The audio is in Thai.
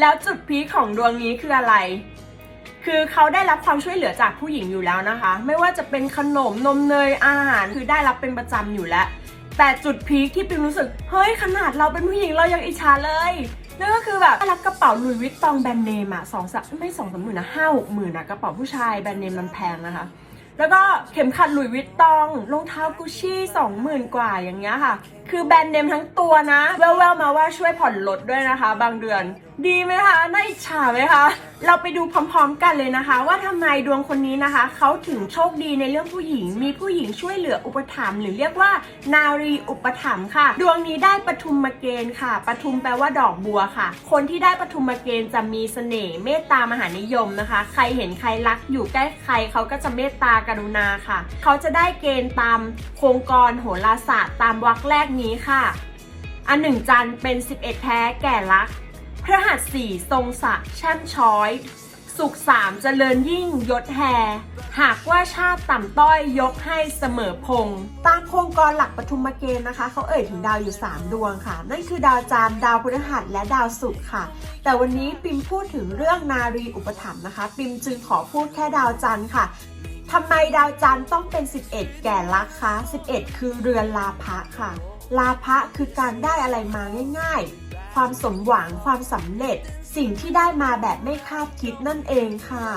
แล้วจุดพีคของดวงนี้คืออะไร คือเขาได้รับความช่วยเหลือจากผู้หญิงอยู่แล้วนะคะ ไม่ว่าจะเป็นขนมนมเนยอาหารคือได้รับเป็นประจำอยู่แล้ว แต่จุดพีคที่ปิมรู้สึก เฮ้ยขนาดเราเป็นผู้หญิงเรายังอิจฉาเลยนั่นก็คือแบบได้รับกระเป๋าลุยวิตตองแบรนด์เนมอะสองสามไม่สองสามหมื่นนะห้าหกหมื่นอะกระเป๋าผู้ชายแบรนด์เนมมันแพงนะคะ แล้วก็เข็มขัดลุยวิตตองรองเท้ากุชชี่สองหมื่นกว่าอย่างเงี้ยค่ะ คือแบรนด์เนมทั้งตัวนะแววๆมาว่าช่วยผ่อนลดด้วยนะคะ บางเดือน ดีไหมคะน่าอิจฉาไหมคะเราไปดูพร้อมๆกันเลยนะคะ ว่าทำไมดวงคนนี้นะคะเขาถึงโชคดีในเรื่องผู้หญิง มีผู้หญิงช่วยเหลืออุปถัมภ์หรือเรียกว่านารีอุปถัมภ์ค่ะ ดวงนี้ได้ปทุมมาเกณฑ์ค่ะปทุมแปลว่าดอกบัวค่ะ คนที่ได้ปทุมมาเกณฑ์จะมีเสน่ห์เมตตามหานิยมนะคะ ใครเห็นใครรักอยู่ใกล้ใครเขาก็จะเมตตากรุณาค่ะ เขาจะได้เกณฑ์ตามโครงกรโหราศาสตร์ตามวรรคแรกนี้ค่ะ อันหนึ่งจันเป็น 11 แท้แก่รัก ระหัสสี่ทรงศักดิ์แช่มช้อย สุขสามเจริญยิ่งยศแฮ หากว่าชาติต่ำต้อยยกให้เสมอพง ตามโครงกรหลักปฐุมเกณฑ์นะคะ เขาเอ่ยถึงดาวอยู่ 3 ดวงค่ะ นั่นคือดาวจันทร์ดาวพฤหัสและดาวศุกร์ค่ะ แต่วันนี้ปิมพูดถึงเรื่องนารีอุปถัมภ์นะคะ ปิมจึงขอพูดแค่ดาวจันทร์ค่ะทำไมดาวจันทร์ต้องเป็น 11 แก่ลักคะ 11 คือเรือนลาภะค่ะ ลาภะคือการได้อะไรมาง่าย ๆ ความสมหวัง ความสำเร็จ สิ่งที่ได้มาแบบไม่คาดคิดนั่นเองค่ะ